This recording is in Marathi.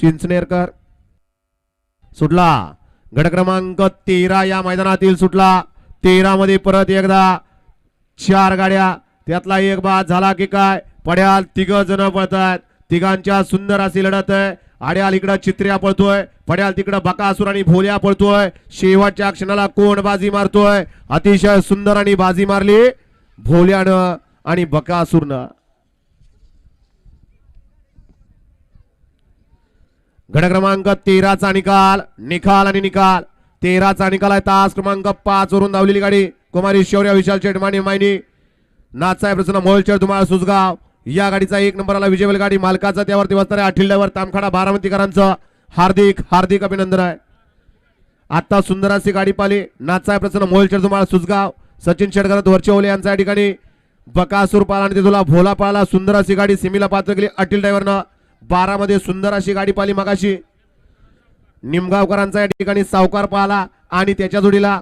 चिंचनेरकर सुटला. गड क्रमांक तेरा या मैदानातील सुटला. तेरा मध्ये परत एकदा चार गाड्या. त्यातला एक बाद झाला की काय? पड्याल तिघ जण पळतात तिघांच्या सुंदर अशी लढत आहे. आड्याल इकडं चित्र्या पळतोय. पड्याल तिकडं बकासूर आणि भोल्या पळतोय. शेवटच्या क्षणाला कोण बाजी मारतोय? अतिशय सुंदर आणि बाजी मारली भोल्यानं आणि बकासूरनं. गड क्रमांक तेराचा निकाल निकाल आणि निकाल. तेराचा निकाल आहे तास क्रमांक पाच वरून धावलेली गाडी. कुमारी शौर्य विशाल चेटमानी मायनी. नाथसाहेब प्रसन्न मोहलचेर तुम्हाला सुजगाव. या गाडीचा एक नंबरला विजयवल गाडी मालकाचा त्यावरती बसणाऱ्या अठिल्ल्यावर तामखाडा बारामतीकरांचं हार्दिक हार्दिक अभिनंदन आहे. आता सुंदर अशी गाडी पाली नाथसाहेब प्रसन्न मोहलचेर तुम्हाला सुजगाव. सचिन शेडकर वरचेवले ओले यांच्या ठिकाणी बकासूर पाला आणि तिथूला भोला पाला सुंदर अशी गाडी सिमीला पात्र केली. अटील ड्रायव्हरनं बारा मध्ये सुंदर अशी गाडी पाहिली मगाशी. निमगावकरांचा या ठिकाणी सावकार पाहला आणि त्याच्या जोडीला